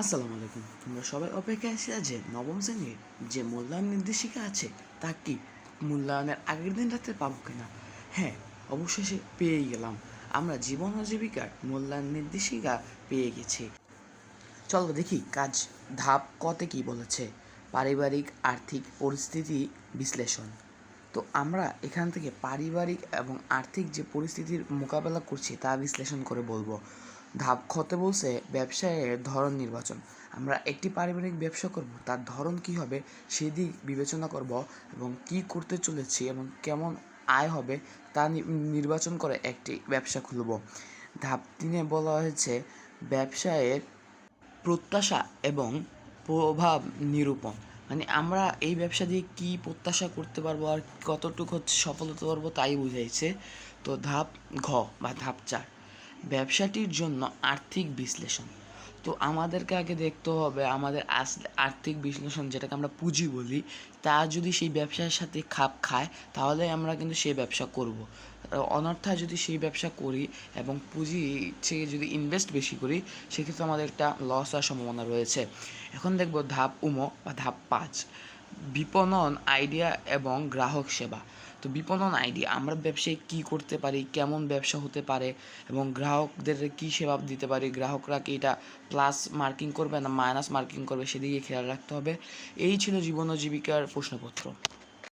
আসসালামু আলাইকুম। তোমরা সবাই অপেক্ষায় আছি যে নবম শ্রেণির যে মূল্যায়ন নির্দেশিকা আছে, তা কি? মূল্যায়নের আগের দিন রাতে পাবো কিনা? হ্যাঁ অবশেষে পেয়ে গেলাম। আমরা জীবন ও জীবিকার মূল্যায়ন নির্দেশিকা পেয়ে গেছি। চলো দেখি কাজ ধাপ কতে কি বলেছে। পারিবারিক, আর্থিক পরিস্থিতি বিশ্লেষণ। তো আমরা এখান থেকে পারিবারিক এবং আর্থিক যে পরিস্থিতির মোকাবেলা করছি, তা বিশ্লেষণ করে বলব। ধাপ খতে বলছে ব্যবসায়ের ধরন নির্বাচন। আমরা একটি পারিবারিক ব্যবসা করব, তার ধরন কি হবে সেদিক বিবেচনা করব এবং কি করতে চলেছি এবং কেমন আয় হবে তা নির্বাচন করে একটি ব্যবসা খুলব। ধাপ তিনে বলা হয়েছে, ব্যবসায়ের প্রত্যাশা এবং প্রভাব নিরূপণ। মানে আমরা এই ব্যবসা দিয়ে কী প্রত্যাশা করতে পারব আর কতটুকু হচ্ছে সফল হতে পারব তাই বুঝাইছে। তো ধাপ ঘ বা ধাপ চার। ব্যবসাটির জন্য আর্থিক বিশ্লেষণ। তো আমাদেরকে আগে দেখতে হবে, আমাদের আর্থিক বিশ্লেষণ যেটাকে আমরা পুঁজি বলি, তা যদি সেই ব্যবসার সাথে খাপ খায়, তাহলে আমরা কিন্তু সেই ব্যবসা করব। অনর্থায় যদি সেই ব্যবসা করি এবং পুঁজি থেকে যদি ইনভেস্ট বেশি করি, সেক্ষেত্রে আমাদের একটা লস হওয়ার সম্ভাবনা রয়েছে। এখন দেখব ধাপ উমো, বা ধাপ পাঁচ। বিপণন আইডিয়া এবং গ্রাহক সেবা। তো বিপণন আইডিয়া, আমরা ব্যবসায় কী করতে পারি, কেমন ব্যবসা হতে পারে এবং গ্রাহকদের কী সেবা দিতে পারি, গ্রাহকরা কি এটা প্লাস মার্কিং করবে না মাইনাস মার্কিং করবে, সেদিকে খেয়াল রাখতে হবে। এই ছিল জীবন ও জীবিকার প্রশ্নপত্র।